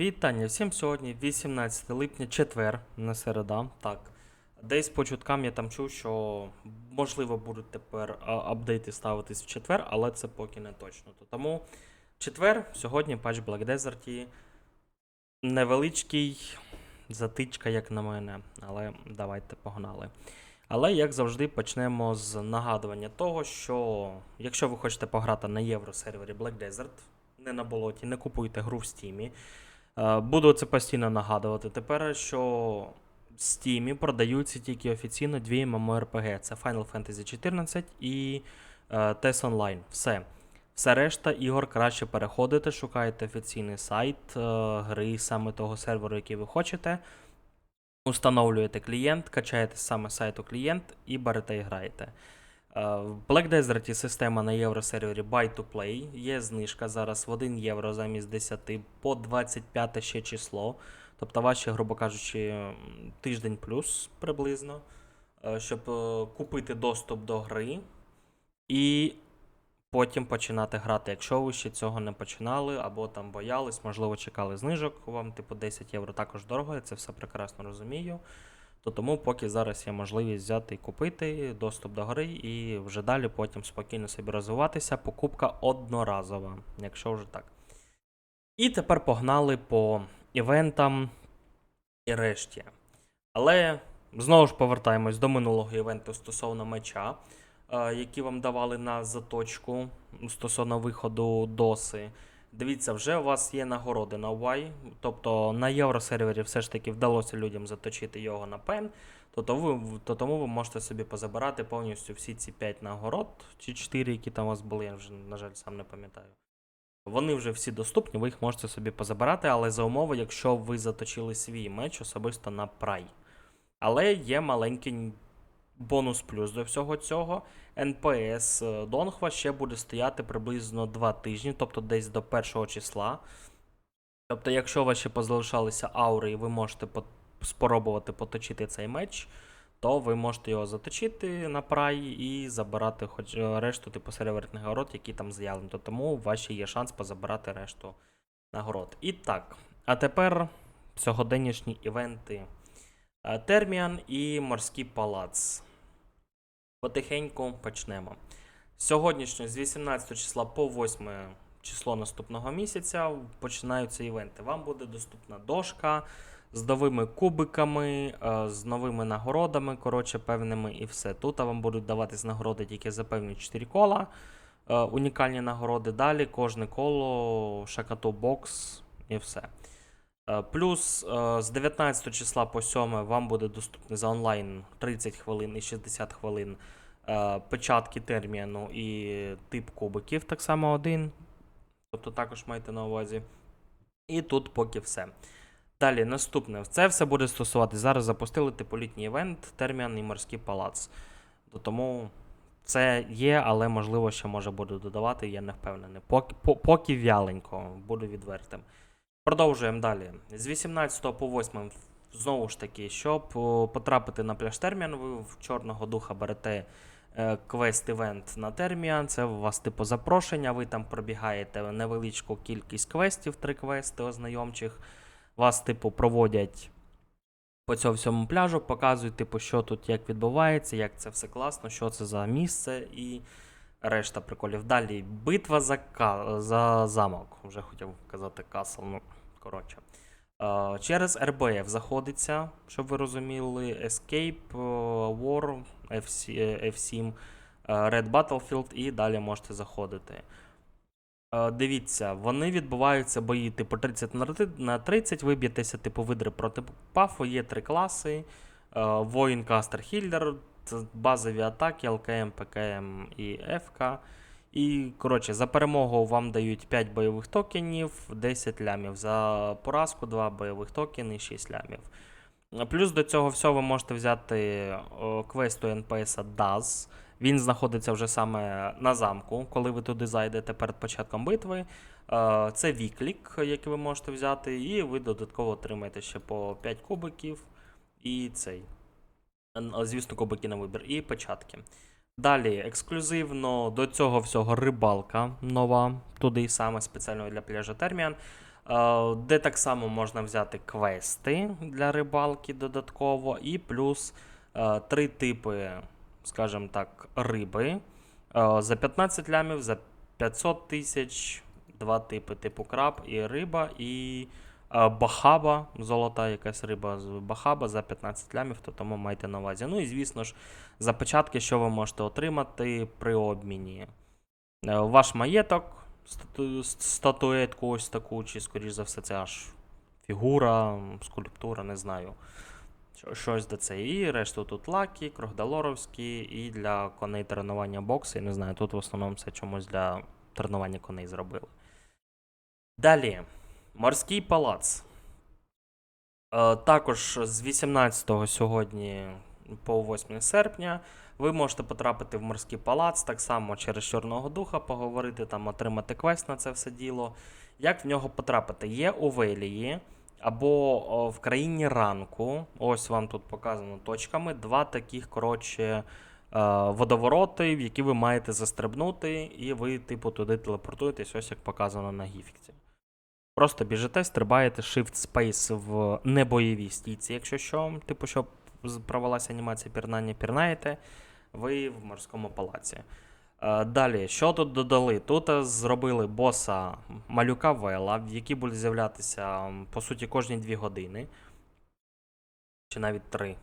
Вітання всім сьогодні, 18 липня, четвер, не середа. Так. Десь по чуткам я там чув, що можливо будуть тепер апдейти ставитись в четвер, але це поки не точно. То Тому четвер, сьогодні патч Black Desert. Невеличкий затичка, як на мене, але давайте погнали. Але, як завжди, почнемо з нагадування того, що якщо ви хочете пограти на євросервері Black Desert, не на болоті, не купуйте гру в Стімі. Е, Буду це постійно нагадувати тепер, що в Steam продаються тільки офіційно дві MMORPG. Це Final Fantasy 14 і е, TES Online. Все. Все решта ігор краще переходите, шукаєте офіційний сайт е, гри саме того серверу, який ви хочете. Установлюєте клієнт, качаєте саме сайту клієнт і берете і граєте. Е, В Black Desert система на євросервері Buy to Play. Є знижка зараз в 1 євро замість 10 по 25 ще число. Тобто ваші, грубо кажучи, тиждень плюс приблизно, е, щоб е, купити доступ до гри і потім починати грати. Якщо ви ще цього не починали, або там боялись, можливо, чекали знижок, вам типу 10 євро також дорого, я це все прекрасно розумію. То тому поки зараз є можливість взяти і купити доступ до гри, і вже далі потім спокійно собі розвиватися. Покупка одноразова, якщо вже так. І тепер погнали по івентам і решті. Але знову ж повертаємось до минулого івенту стосовно меча, е, які вам давали на заточку стосовно виходу доси. Дивіться, вже у вас є нагороди на Y, тобто на євросервері все ж таки вдалося людям заточити його на пен, то, то, ви, то тому ви можете собі позабирати повністю всі ці 5 нагород, чи 4, які там у вас були, я вже, на жаль, сам не пам'ятаю. Вони вже всі доступні, ви їх можете собі позабирати, але за умови, якщо ви заточили свій меч особисто на прай. Але є маленький бонус плюс до всього цього. НПС е, Донхва ще буде стояти приблизно 2 тижні, тобто десь до 1 числа. Тобто, якщо у вас ще позалишалися аури, і ви можете спробувати поточити цей меч, то ви можете його заточити на прай і забирати хоч е, решту типу серверних нагород, які там заявлені. То тому у вас ще є шанс позабирати решту нагород. І так, а тепер сьогоденнішні івенти. Е, Терміан і Морський палац. Потихеньку почнемо. Сьогоднішньо з 18 числа по 8 число наступного місяця починаються івенти. Вам буде доступна дошка з новими кубиками, е, з новими нагородами, коротше, певними і все. Тут вам будуть даватись нагороди тільки за певні 4 кола. е, Унікальні нагороди. Далі кожне коло, шакату бокс і все. Е, Плюс е, з 19 числа по 7 вам буде доступний за онлайн 30 хвилин і 60 хвилин е, печатки терміну і тип кубиків, так само один. Тобто також майте на увазі. І тут поки все. Далі, наступне. Це все буде стосуватися. Зараз запустили типу літній івент, термін і морський палац. То Тому це є, але можливо ще може буду додавати, я не впевнений. Поки, по- поки вяленько, буду відвертим. Продовжуємо далі. З 18 по 8 знову ж таки, щоб потрапити на пляж Терміан, ви в Чорного духа берете е, квест-івент на Терміан. Це у вас типу запрошення. Ви там пробігаєте невеличку кількість квестів, три квести ознайомчих. Вас, типу, проводять по цьому всьому пляжу, показують, типу, що тут як відбувається, як це все класно, що це за місце і решта приколів. Далі битва за, ка... за замок. Вже хотів казати касл, ну коротше. Е, Через RBF заходиться, щоб ви розуміли, Escape, е, War, е, F7, е, Red Battlefield і далі можете заходити. Дивіться, вони відбуваються бої типу 30 на 30, ви б'єтеся типу видри проти пафу, є три класи. Воїн, Кастер, Хіллер, базові атаки, ЛКМ, ПКМ і ФК. І, коротше, за перемогу вам дають 5 бойових токенів, 10 лямів. За поразку 2 бойових токени, 6 лямів. Плюс до цього всього ви можете взяти о, квесту НПС DAZ. Він знаходиться вже саме на замку, коли ви туди зайдете перед початком битви. Е, Це віклік, який ви можете взяти, і ви додатково отримаєте ще по 5 кубиків і цей. Звісно, кубики на вибір, і печатки. Далі, ексклюзивно до цього всього рибалка нова, туди саме спеціально для пляжа Терміан. е, де так само можна взяти квести для рибалки додатково, і плюс е, три типи, скажімо так, риби. Е, За 15 лямів, за 500 тисяч, два типи, типу краб і риба, і бахаба, золота якась риба з бахаба за 15 лямів, то тому майте на увазі. Ну і звісно ж, за початки, що ви можете отримати при обміні. Е, Ваш маєток, стату- статуетку ось таку, чи, скоріш за все, це аж фігура, скульптура, не знаю. Щось до це. І решту тут лаки, крогдалоровські, і для коней тренування бокси. Не знаю, тут в основному це чомусь для тренування коней зробили. Далі. Морський палац. Е, Також з 18 сьогодні по 8 серпня ви можете потрапити в морський палац, так само через Чорного Духа поговорити, там отримати квест на це все діло. Як в нього потрапити? Є у Велії або в країні ранку. Ось вам тут показано точками. Два таких, коротше, е, водовороти, в які ви маєте застрибнути, і ви, типу, туди телепортуєтесь, ось як показано на гіфікті. Просто біжите, стрибаєте Shift Space в небойовій стійці, якщо що, типу, щоб провелася анімація пірнання, пірнаєте, ви в морському палаці. Е, Далі, що тут додали? Тут е, зробили боса малюка Вела, який будуть з'являтися, по суті, кожні 2 години. Чи навіть 3.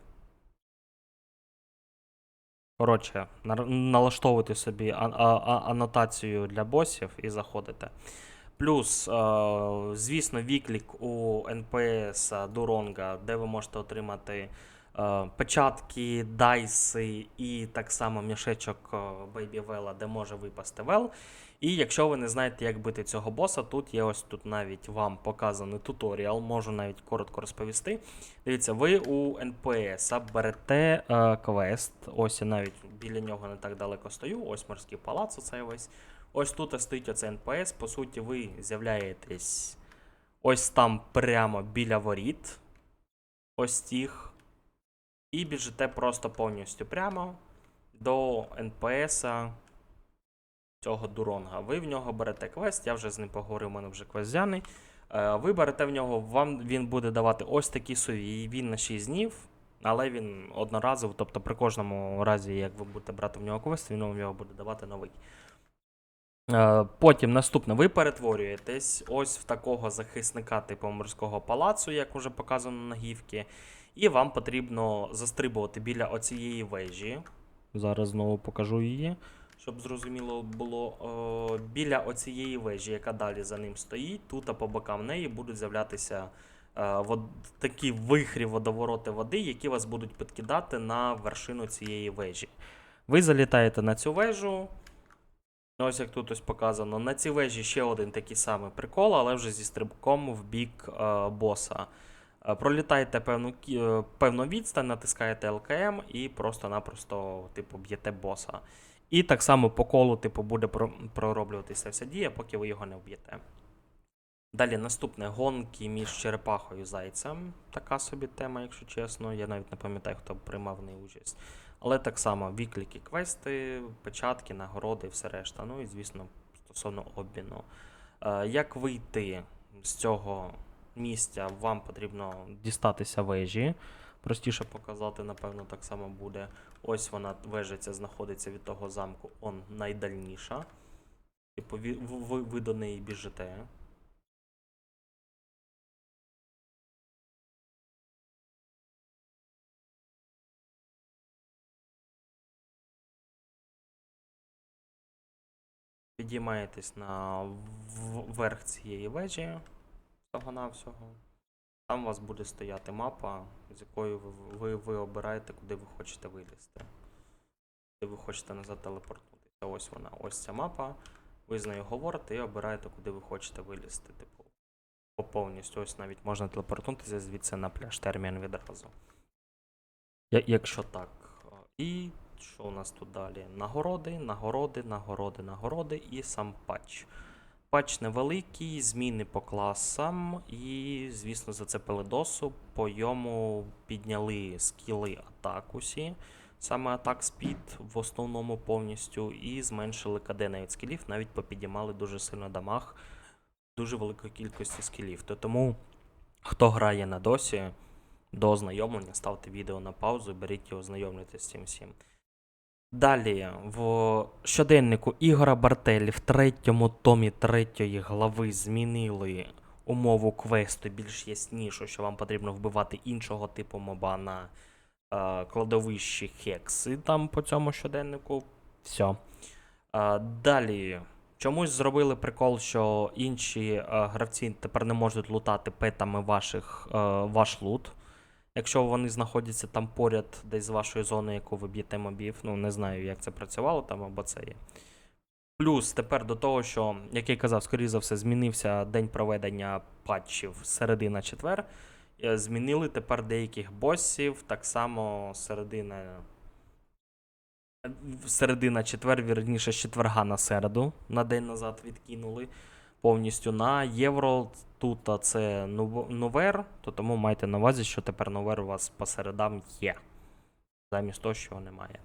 Коротше, налаштовуйте собі анотацію для босів і заходите. Плюс, е, звісно, віклік у НПС Дуронга, де ви можете отримати е, печатки, дайси і так само мішечок е, Baby де може випасти вел. І якщо ви не знаєте, як бити цього боса, тут є ось тут навіть вам показаний туторіал, можу навіть коротко розповісти. Дивіться, ви у НПС берете е, квест. Ось я навіть біля нього не так далеко стою. Ось морський палац, оцей весь. Ось тут стоїть оцей НПС. По суті, ви з'являєтесь ось там прямо біля воріт. Ось тих. І біжите просто повністю прямо до НПСа цього Дуронга. Ви в нього берете квест, я вже з ним поговорив, у мене вже квест взяний. Е, Ви берете в нього, вам він буде давати ось такі сові. Він на 6 днів, але він одноразово, тобто при кожному разі, як ви будете брати в нього квест, він вам його буде давати новий. Е, Потім наступне, ви перетворюєтесь ось в такого захисника типу морського палацу, як вже показано на гівці. І вам потрібно застрибувати біля оцієї вежі. Зараз знову покажу її, щоб зрозуміло було. О, біля оцієї вежі, яка далі за ним стоїть, тут а по бокам неї будуть з'являтися е, такі вихрі водовороти води, які вас будуть підкидати на вершину цієї вежі. Ви залітаєте на цю вежу. Ось як тут ось показано. На цій вежі ще один такий самий прикол, але вже зі стрибком в бік е, боса. Е, Пролітаєте певну, е, певну відстань, натискаєте ЛКМ і просто-напросто типу, б'єте боса. І так само по колу типу, буде пророблюватися вся дія, поки ви його не вб'єте. Далі наступне гонки між черепахою і зайцем. Така собі тема, якщо чесно. Я навіть не пам'ятаю, хто приймав в ній участь. Але так само відклики, квести, печатки, нагороди і все решта. Ну і звісно, стосовно обміну. Е, Як вийти з цього місця? Вам потрібно дістатися вежі. Простіше показати, напевно, так само буде. Ось вона вежа ця знаходиться від того замку, он найдальніша. Типу, ви, ви, ви до неї біжите. Підіймаєтесь на верх цієї вежі всього-навсього. Там у вас буде стояти мапа, з якою ви, ви, ви обираєте, куди ви хочете вилізти. Куди ви хочете назад телепортнутися. Ось вона, ось ця мапа. Ви з нею говорите і обираєте, куди ви хочете вилізти. Типу, по повністю. Ось навіть можна телепортнутися звідси на пляж термін відразу. Я- Якщо так. І що у нас тут далі? Нагороди, нагороди, нагороди, нагороди і сам патч. Патч невеликий, зміни по класам, і, звісно, зацепили досу. По йому підняли скіли атак усі, саме атак спід в основному повністю, і зменшили КД навіть скілів, навіть попідіймали дуже сильно дамаг. дуже великої кількості скілів. То тому, хто грає на досі, до ознайомлення ставте відео на паузу, беріть і ознайомлюйтесь з цим всім. Далі, в щоденнику Ігора Бартелі в третьому томі третьої глави змінили умову квесту більш яснішу, що вам потрібно вбивати іншого типу моба на е, кладовищі хекси там по цьому щоденнику. Все. Е, далі. Чомусь зробили прикол, що інші е, гравці тепер не можуть лутати петами ваших, е, ваш лут. Якщо вони знаходяться там поряд десь з вашою зоною, яку ви б'єте мобів, ну не знаю, як це працювало там або це є. Плюс тепер до того, що, як я казав, скоріше за все, змінився день проведення патчів середина четвер. Е, Змінили тепер деяких босів, так само середина. Середина четвер, вірніше, з четверга на середу на день назад відкинули повністю на євро. Тут це новер, то тому майте на увазі, що тепер новер у вас по середам є. Замість того, що немає.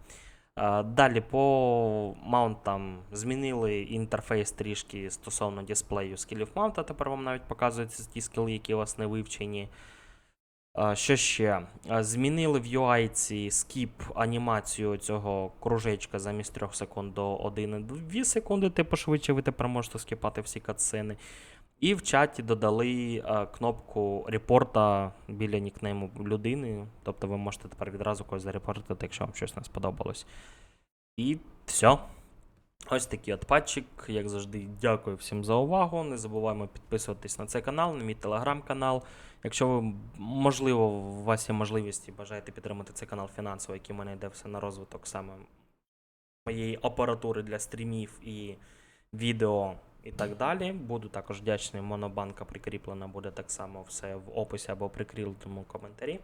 Далі по маунтам змінили інтерфейс трішки стосовно дисплею скілів маунта. Тепер вам навіть показуються ті скіли, які у вас не вивчені. Що ще? Змінили в UI ці скіп анімацію цього кружечка замість 3 секунд до 1,2 секунди, типу швидше ви тепер можете скіпати всі катсцени. І в чаті додали кнопку репорта біля нікнейму людини. Тобто ви можете тепер відразу когось зарепортити, якщо вам щось не сподобалось. І все. Ось такий от патчик. Як завжди, дякую всім за увагу. Не забуваємо підписуватись на цей канал, на мій телеграм-канал. Якщо ви, можливо, у вас є можливість і бажаєте підтримати цей канал фінансово, який в мене йде все на розвиток саме моєї апаратури для стрімів і відео і так далі. Буду також вдячний. Монобанка прикріплена буде так само все в описі або прикріпленому коментарі.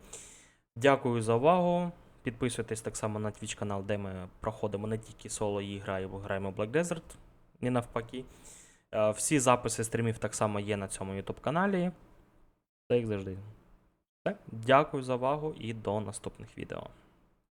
Дякую за увагу. Підписуйтесь так само на Twitch канал, де ми проходимо не тільки соло ігри, бо граємо Black Desert, і навпаки. Е, Всі записи стрімів так само є на цьому YouTube каналі. Це як завжди. Все. Дякую за увагу і до наступних відео.